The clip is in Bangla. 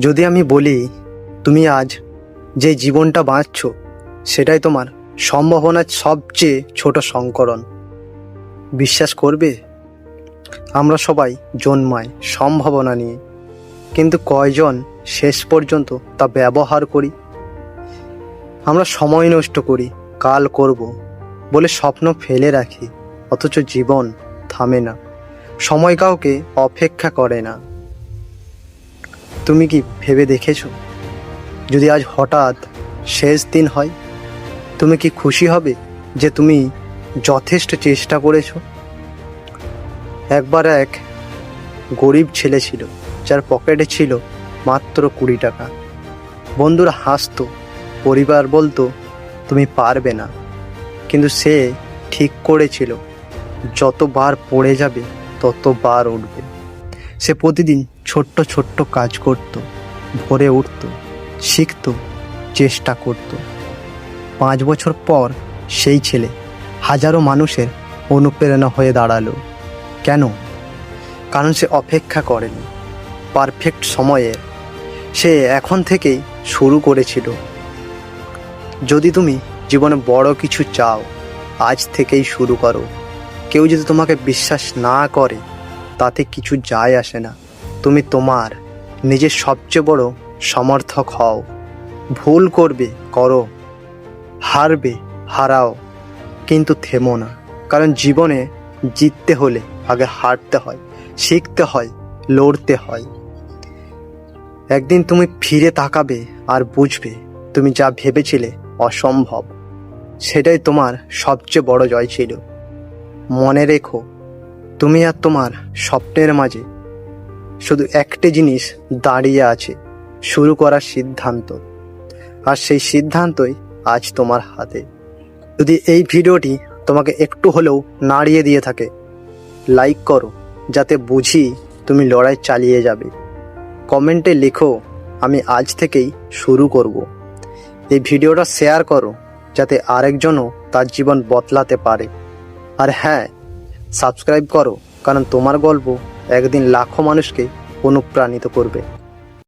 যদি আমি বলি, তুমি আজ যে জীবনটা বাঁচছ, সেটাই তোমার সম্ভাবনার সবচেয়ে ছোট সংকরণ। বিশ্বাস করবে? আমরা সবাই জন্মায় সম্ভাবনা নিয়ে, কিন্তু কয়জন শেষ পর্যন্ত তা ব্যবহার করি? আমরা সময় নষ্ট করি, কাল করব বলে স্বপ্ন ফেলে রাখি, অথচ জীবন থামে না। সময় কাউকে অপেক্ষা করে না। তুমি কি ভেবে দেখেছ? যদি আজ হঠাৎ শেষ দিন হয়, তুমি কি খুশি হবে যে তুমি যথেষ্ট চেষ্টা করেছ? একবার এক গরিব ছেলে ছিল, যার পকেটে ছিল মাত্র কুড়ি টাকা। বন্ধুরা হাসতো, পরিবার বলতো, তুমি পারবে না। কিন্তু সে ঠিক করেছিল, যতবার পড়ে যাবে, ততবার উঠবে। সে প্রতিদিন ছোট্ট ছোট্ট কাজ করত, ভোরে উঠত, শিখত, চেষ্টা করত। পাঁচ বছর পর সেই ছেলে হাজারো মানুষের অনুপ্রেরণা হয়ে দাঁড়াল। কেন? কারণ সে অপেক্ষা করেনি। পারফেক্ট সময়ে সে এখন থেকেই শুরু করেছিল। যদি তুমি জীবনে বড় কিছু চাও, আজ থেকেই শুরু করো। কেউ যদি তোমাকে বিশ্বাস না করে, তাতে কিছু যায় আসে না। তুমি তোমার নিজের সবচেয়ে বড় সমর্থক হও। ভুল করবে, করো। হারবে, হারাও। কিন্তু থেমো না। কারণ জীবনে জিততে হলে আগে হারতে হয়, শিখতে হয়, লড়তে হয়। একদিন তুমি ফিরে তাকাবে আর বুঝবে তুমি যা ভেবেছিলে অসম্ভব। সেটাই তোমার সবচেয়ে বড় জয় ছিল। মনে রেখো, তুমি আর তোমার স্বপ্নের মাঝে শুধু একটি জিনিস দাঁড়িয়ে আছে, শুরু করার সিদ্ধান্ত। আর সেই সিদ্ধান্তই আজ তোমার হাতে। যদি এই ভিডিওটি তোমাকে একটু হলেও নাড়িয়ে দিয়ে থাকে, লাইক করো, যাতে বুঝি তুমি লড়াই চালিয়ে যাবে। কমেন্টে লেখো, আমি আজ থেকেই শুরু করব। এই ভিডিওটা শেয়ার করো, যাতে আরেকজনও তার জীবন বদলাতে পারে। আর হ্যাঁ সাবস্ক্রাইব করো, কারণ তোমার গল্প একদিন লাখো মানুষকে অনুপ্রাণিত করবে।